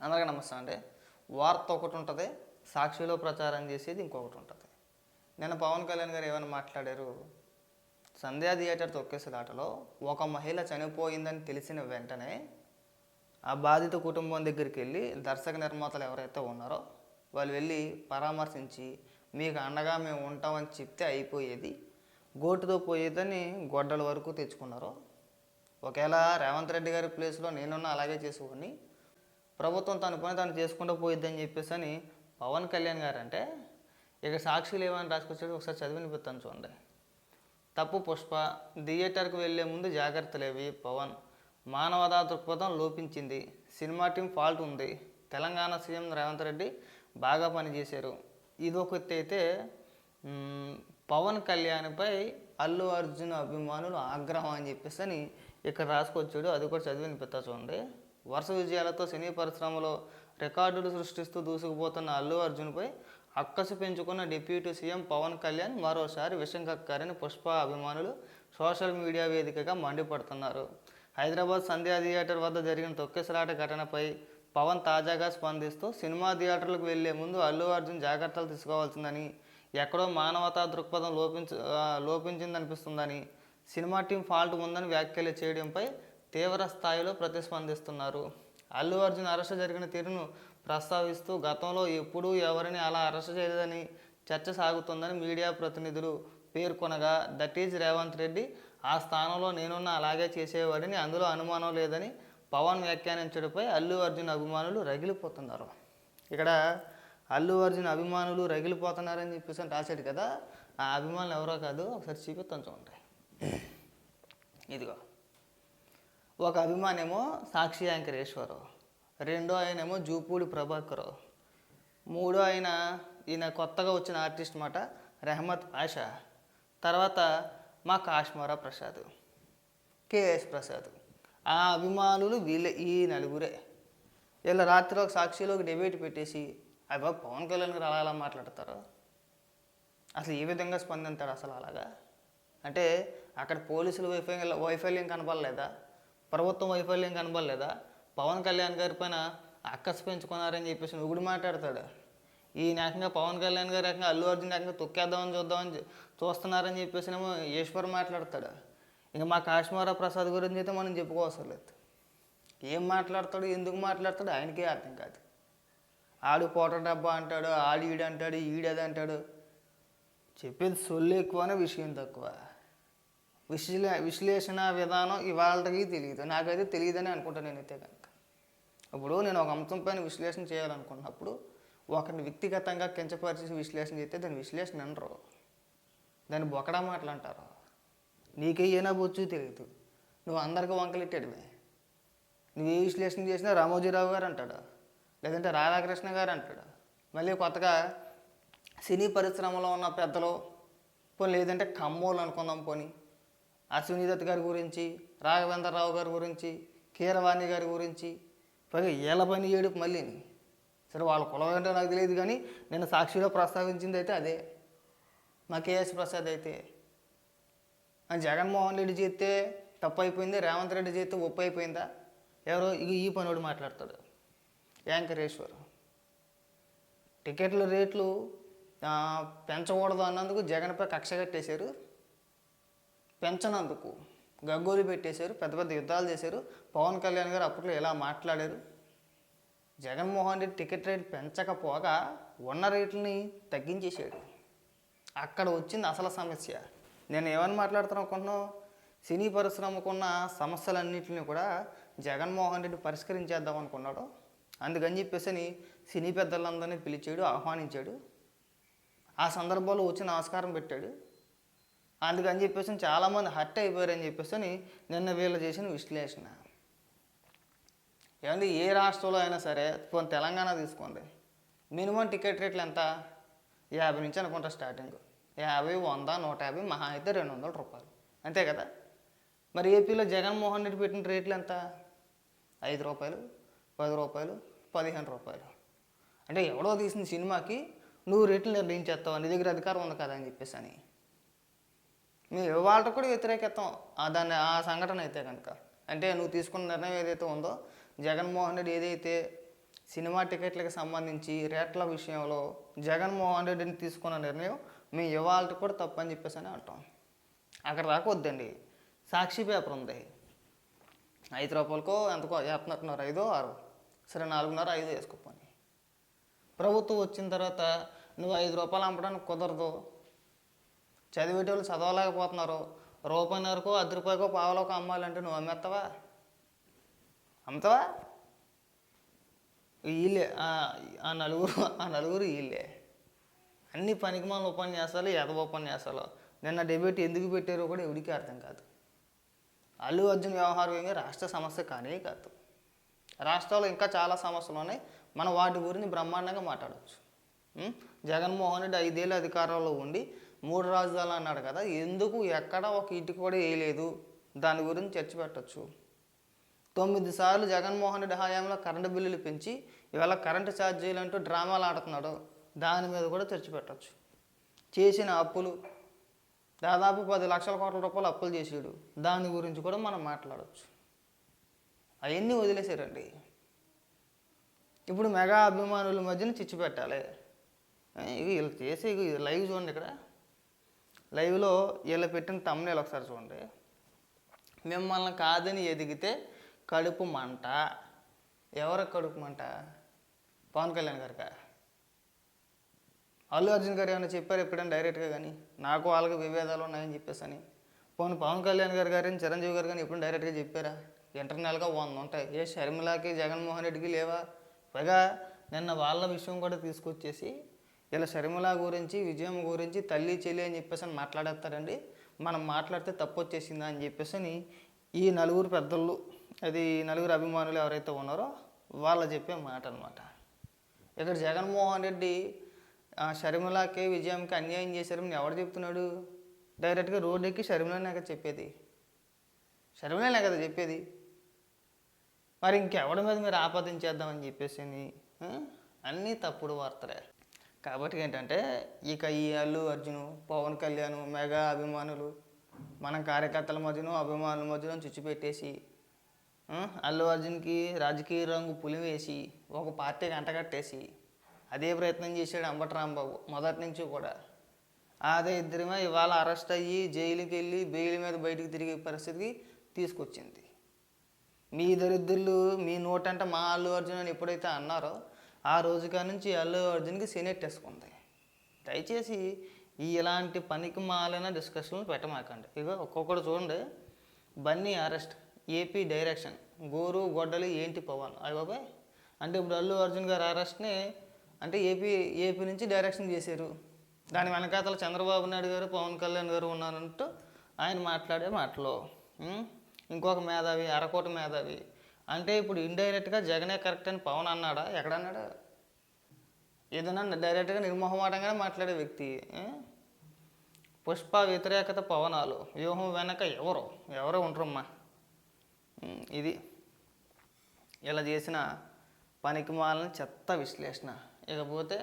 అందరికీ నమస్తే అండి. వార్త ఒకటి ఉంటుంది సాక్షిలో ప్రచారం చేసేది ఇంకొకటి ఉంటుంది. నేను పవన్ కళ్యాణ్ గారు ఏమైనా మాట్లాడారు? సంధ్యా థియేటర్ తొక్కేసలాటలో ఒక మహిళ చనిపోయిందని తెలిసిన వెంటనే ఆ బాధిత కుటుంబం దగ్గరికి వెళ్ళి దర్శక నిర్మాతలు ఎవరైతే ఉన్నారో వాళ్ళు వెళ్ళి పరామర్శించి మీకు అండగా మేము ఉంటామని చెప్తే అయిపోయేది. గోటుతో పోయేదని గొడ్డల వరకు తెచ్చుకున్నారు. ఒకవేళ రేవంత్ రెడ్డి గారి ప్లేస్లో నేనున్న అలాగే చేసుకొని ప్రభుత్వం తన పని తను చేసుకుంటూ పోయిద్దని చెప్పేసి అని పవన్ కళ్యాణ్ గారు అంటే ఇక సాక్షులు ఏమని రాసుకొచ్చాడు ఒకసారి చదివి చూడండి. తప్పు పుష్ప థియేటర్కు వెళ్ళే ముందు జాగ్రత్తలేవి పవన్. మానవతా దృక్పథం లోపించింది సినిమా టీం ఫాల్ట్ ఉంది. తెలంగాణ సీఎం రేవంత్ రెడ్డి బాగా పనిచేశారు ఇదొకటి అయితే పవన్ కళ్యాణ్పై అల్లు అర్జున్ అభిమానులు ఆగ్రహం అని చెప్పేసి అని ఇక్కడ రాసుకొచ్చాడు అది కూడా చదివిన వినిపిస్తా చూడండి. వరుస విజయాలతో సినీ పరిశ్రమలో రికార్డులు సృష్టిస్తూ దూసుకుపోతున్న అల్లు అర్జున్పై అక్కసు పెంచుకున్న డిప్యూటీ సీఎం పవన్ కళ్యాణ్ మరోసారి విషం కక్కారని పుష్ప అభిమానులు సోషల్ మీడియా వేదికగా మండిపడుతున్నారు. హైదరాబాద్ సంధ్యా థియేటర్ వద్ద జరిగిన తొక్కిసలాట ఘటనపై పవన్ తాజాగా స్పందిస్తూ సినిమా థియేటర్లకు వెళ్ళే ముందు అల్లు అర్జున్ జాగ్రత్తలు తీసుకోవాల్సిందని ఎక్కడో మానవతా దృక్పథం లోపించ లోపించిందనిపిస్తుందని సినిమా టీం ఫాల్ట్ ఉందని వ్యాఖ్యలు చేయడంపై తీవ్ర స్థాయిలో ప్రతిస్పందిస్తున్నారు. అల్లు అర్జున్ అరెస్ట్ జరిగిన తీరును ప్రస్తావిస్తూ గతంలో ఎప్పుడూ ఎవరిని అలా అరెస్ట్ చేయలేదని చర్చ సాగుతుందని మీడియా ప్రతినిధులు పేర్కొనగా దట్ ఈజ్ రేవంత్ రెడ్డి ఆ స్థానంలో నేనున్న అలాగే చేసేవాడిని అందులో అనుమానం లేదని పవన్ వ్యాఖ్యానించడంపై అల్లు అర్జున్ అభిమానులు రగిలిపోతున్నారు. ఇక్కడ అల్లు అర్జున్ అభిమానులు రగిలిపోతున్నారని చెప్పేసి రాశాడు కదా ఆ అభిమానులు ఎవరో కాదు ఒకసారి చూపిస్తాను చూడండి. ఇదిగో. ఒక అభిమానేమో సాక్షి యాంకరేశ్వరరావు రెండో ఆయనేమో జూపూడి ప్రభాకర్ మూడో ఆయన ఈయన కొత్తగా వచ్చిన ఆర్టిస్ట్ మాట రెహమత్ పాషా తర్వాత మా కాశ్మీరా ప్రసాద్ కేఎస్ ప్రసాద్. ఆ అభిమానులు వీళ్ళే ఈ నలుగురే. వీళ్ళ రాత్రి ఒక సాక్షిలో ఒక డిబేట్ పెట్టేసి అబ్బా పవన్ కళ్యాణ్ గారు అలా అలా మాట్లాడతారు? అసలు ఏ విధంగా స్పందించాడు అసలు అలాగా? అంటే అక్కడ పోలీసులు వైఫల్యం వైఫల్యం కనపడలేదా? ప్రభుత్వం వైఫల్యం కనబడలేదా? పవన్ కళ్యాణ్ గారి పైన అక్కస్ పెంచుకున్నారని చెప్పేసి నువ్వు కూడా మాట్లాడతాడు. ఈ ఏకంగా పవన్ కళ్యాణ్ గారు ఏకంగా అల్లు అర్జున్ ఏకంగా తొక్కేద్దామని చూద్దామని చూస్తున్నారని చెప్పేసి ఏమో ఈశ్వర్ మాట్లాడతాడు. ఇంకా మా కాశ్మీర ప్రసాద్ గురించి అయితే మనం చెప్పుకోవసరం లేదు. ఏం మాట్లాడతాడు? ఎందుకు మాట్లాడతాడు? ఆయనకే అర్థం కాదు. ఆడు పోట డబ్బా అంటాడు ఆడు ఈడంటాడు అంటాడు ఈడది అంటాడు. చెప్పేది సొల్లు ఎక్కువనే విషయం తక్కువ. విశ్లే విశ్లేషణ విధానం ఇవాళకి తెలియదు నాకైతే తెలియదని అనుకుంటాను నేనైతే కనుక ఇప్పుడు నేను ఒక అంశం పైన విశ్లేషణ చేయాలనుకున్నప్పుడు ఒకరిని వ్యక్తిగతంగా కించపరిచి విశ్లేషణ చేస్తే దాని విశ్లేషణ అనరు. దాన్ని బొకడా మాటలు అంటారు. నీకే ఏనా బొచ్చు తెలియదు నువ్వు అందరికీ వంకలెట్టాడువే. నువ్వు ఏ విశ్లేషణ చేసినా రామోజీరావు గారు అంటాడు. లేదంటే రాధాకృష్ణ గారు అంటాడు. మళ్ళీ కొత్తగా సినీ పరిశ్రమలో ఉన్న పెద్దలు పోనీ లేదంటే కమ్మోలు అనుకుందాం పోనీ అశ్వినిదత్ గారి గురించి రాఘవేంద్రరావు గారి గురించి కీరవాణి గారి గురించి పైగా ఏళ్ళ పని ఏడుపు మళ్ళీ. సరే వాళ్ళ కులం ఏంటో నాకు తెలియదు కానీ నేను సాక్షిలో ప్రస్తావించింది అయితే అదే. మా కేఎస్ ప్రసాద్ అయితే. జగన్మోహన్ రెడ్డి చేస్తే తప్పు అయిపోయింది రేవంత్ రెడ్డి చేస్తే ఒప్పు అయిపోయిందా ఎవరో ఇక ఈ పనుడు మాట్లాడతాడు యాంకరేశ్వర్. టికెట్ల రేట్లు పెంచకూడదు అన్నందుకు జగన్పై కక్ష కట్టేశారు. పెంచనందుకు. గగ్గోలు పెట్టేశారు పెద్ద పెద్ద యుద్ధాలు చేశారు. పవన్ కళ్యాణ్ గారు అప్పట్లో ఇలా మాట్లాడారు? జగన్మోహన్ రెడ్డి టికెట్ రేట్ పెంచకపోగా ఉన్న రేట్లని తగ్గించేశాడు. అక్కడ వచ్చింది అసలు సమస్య. నేను ఏమని మాట్లాడుతాను అనుకుంటున్నావు? సినీ పరిశ్రమకున్న సమస్యలన్నింటినీ కూడా జగన్మోహన్ రెడ్డి పరిష్కరించేద్దాం అనుకున్నాడు. అందుకని చెప్పేసి సినీ పెద్దలందరినీ పిలిచాడు ఆహ్వానించాడు. ఆ సందర్భంలో వచ్చి నమస్కారం పెట్టాడు. అందుకని చెప్పేసి చాలామంది హర్ట్ అయిపోయారని చెప్పేసి అని నిన్న వీళ్ళు చేసిన విశ్లేషణ. ఏమంటే ఏ రాష్ట్రంలో అయినా సరే కొన్ని తెలంగాణ తీసుకోండి. మినిమం టికెట్ రేట్లు ఎంత? యాభై నుంచి అనుకుంటా స్టార్టింగ్. యాభై వంద నూట యాభై మహా అయితే రెండు వందల రూపాయలు. అంతే కదా? మరి ఏపీలో జగన్మోహన్ రెడ్డి పెట్టిన రేట్లు ఎంత? ఐదు రూపాయలు పది రూపాయలు పదిహేను రూపాయలు. అంటే ఎవడో తీసిన సినిమాకి నువ్వు రేట్లు నిర్ణయించేస్తావు? నీ దగ్గర అధికారం ఉంది కదా అని చెప్పేసి అని. మేము వాళ్ళకు కూడా వ్యతిరేకిస్తాం ఆ దాన్ని ఆ సంఘటన అయితే కనుక. అంటే నువ్వు తీసుకున్న నిర్ణయం ఏదైతే ఉందో జగన్మోహన్ రెడ్డి ఏదైతే సినిమా టికెట్లకు సంబంధించి రేట్ల విషయంలో జగన్మోహన్ రెడ్డిని తీసుకున్న నిర్ణయం మేము ఇవాళ కూడా తప్పని చెప్పేసి అని అంటాం. అక్కడ దాకా వద్దండి. సాక్షి పేపర్ ఉంది. ఐదు రూపాయలకో ఎంతకో వేస్తున్నట్టున్నారు ఐదో ఆరు. సరే నాలుగున్నర ఐదు వేసుకోపోని ప్రభుత్వం వచ్చిన తర్వాత నువ్వు ఐదు రూపాయలు అమ్మడానికి కుదరదు. చదివేటోళ్ళు చదవలేకపోతున్నారు. రూపాయినరకో అర్ధ రూపాయకో పావలోకో అమ్మాలంటే నువ్వు అమ్మేస్తావా అమ్ముతావా వీళ్ళే ఆ- నలుగురు ఆ నలుగురు వీళ్ళే. అన్ని పనికిమాల ఉపన్యాసాలు ఎదవ ఉపన్యాసాలు నిన్న డెబేట్ ఎందుకు పెట్టారో కూడా ఎవరికి అర్థం కాదు. అల్లు అర్జున్ వ్యవహారం రాష్ట్ర సమస్య కానే కాదు. రాష్ట్రాల్లో ఇంకా చాలా సమస్యలు ఉన్నాయి. మనం వాటి గురించి బ్రహ్మాండంగా మాట్లాడవచ్చు జగన్మోహన్ రెడ్డి ఐదేళ్ళు అధికారంలో ఉండి మూడు రాజధానులు అన్నాడు కదా ఎందుకు ఎక్కడ ఒక ఇటు కూడా వేయలేదు? దాని గురించి చర్చ పెట్టచ్చు. తొమ్మిది సార్లు జగన్మోహన్ రెడ్డి హయాంలో కరెంటు బిల్లులు పెంచి ఇవాళ కరెంటు ఛార్జీలు అంటూ డ్రామాలు ఆడుతున్నాడు. దాని మీద కూడా చర్చ పెట్టచ్చు. చేసిన అప్పులు దాదాపు పది లక్షల కోట్ల రూపాయలు అప్పులు చేసాడు. దాని గురించి కూడా మనం మాట్లాడవచ్చు అవన్నీ వదిలేశారండి. ఇప్పుడు మెగా అభిమానుల మధ్యన చిచ్చు పెట్టాలి. ఇవి వీళ్ళు చేసే లైవ్ చూడండి ఇక్కడ. లైవ్లో వీళ్ళు పెట్టిన తమ్ముళ్ళు ఒకసారి చూడండి. మిమ్మల్ని కాదని ఎదిగితే కడుపు మంట. ఎవరు కడుపు మంట? పవన్ కళ్యాణ్ గారికా? అల్లు అర్జున్ గారు ఏమైనా చెప్పారు ఎప్పుడైనా డైరెక్ట్గా కానీ? నాకు వాళ్ళకి విభేదాలు ఉన్నాయని చెప్పేసి అని పవన్ కళ్యాణ్ గారు గారిని చిరంజీవి గారు కానీ ఎప్పుడు డైరెక్ట్గా చెప్పారా? ఇంటర్నల్గా వంద ఉంటాయి. ఏ షర్మిలాకి జగన్మోహన్ రెడ్డికి లేవా? పైగా నిన్న వాళ్ళ విషయం కూడా తీసుకొచ్చేసి ఇలా షర్మిల గురించి విజయం గురించి తల్లి చెల్లి అని చెప్పేసి అని మాట్లాడేస్తారండి. మనం మాట్లాడితే తప్పు వచ్చేసిందా అని చెప్పేసి అని ఈ నలుగురు పెద్దలు అది నలుగురు అభిమానులు ఎవరైతే ఉన్నారో వాళ్ళు చెప్పే మాట అనమాట ఇక్కడ జగన్మోహన్ రెడ్డి ఆ, షర్మిలకి విజయంకి అన్యాయం చేశారని ఎవడు చెప్తున్నాడు? డైరెక్ట్గా రోడ్ ఎక్కి షర్మిలనే కదా చెప్పేది. షర్మిలనే కదా చెప్పేది. మరి ఇంకెవడి మీద మీరు ఆపాదించేద్దామని చెప్పేసి అని, అన్నీ తప్పుడు వార్తలే. కాబట్టి ఏంటంటే ఇక ఈ అల్లు అర్జును పవన్ కళ్యాణ్ మెగా అభిమానులు మన కార్యకర్తల మధ్యన అభిమానుల మధ్యన చుచ్చు పెట్టేసి అల్లు అర్జున్కి రాజకీయ రంగు పులివేసి ఒక పార్టీకి అంటగట్టేసి అదే ప్రయత్నం చేశాడు అంబటి రాంబాబు మొదటి నుంచి కూడా. అదే ఇద్దరమే ఇవాళ అరెస్ట్ అయ్యి జైలుకి వెళ్ళి బెయిల్ మీద బయటికి తిరిగే పరిస్థితికి తీసుకొచ్చింది. మీ దరిద్రులు మీ నోటంటే మా అల్లు అర్జున్ అని ఎప్పుడైతే అన్నారో ఆ రోజు నుంచి అల్లు అర్జున్కి సీనియర్ వేసుకుంది దయచేసి ఈ ఇలాంటి పనికి మాలిన డిస్కషన్లు పెట్టమాకండి. ఇక ఒక్కొక్కటి చూడండి. బన్నీ అరెస్ట్ ఏపీ డైరెక్షన్ గోరు గొడ్డలి ఏంటి పవన్? అయ్య బాబాయ్! అంటే ఇప్పుడు అల్లు అర్జున్ గారు అరెస్ట్ని అంటే ఏపీ ఏపీ నుంచి డైరెక్షన్ చేశారు. దాని వెనకాతల చంద్రబాబు నాయుడు గారు పవన్ కళ్యాణ్ గారు ఉన్నారంటూ ఆయన మాట్లాడే మాటలు. ఇంకొక మేధావి అరకోట మేధావి అంటే ఇప్పుడు ఇండైరెక్ట్గా జగనే కరెక్ట్ అని పవన్ అన్నాడా? ఎక్కడన్నాడా? ఏదైనా డైరెక్ట్గా నిర్మోహమాటంగానే మాట్లాడే వ్యక్తి పుష్ప వ్యతిరేకత పవనాలు వ్యూహం వెనక ఎవరు? ఎవరో ఉంటారమ్మా ఇది ఇలా చేసిన పనికిమాలని చెత్త విశ్లేషణ. ఇకపోతే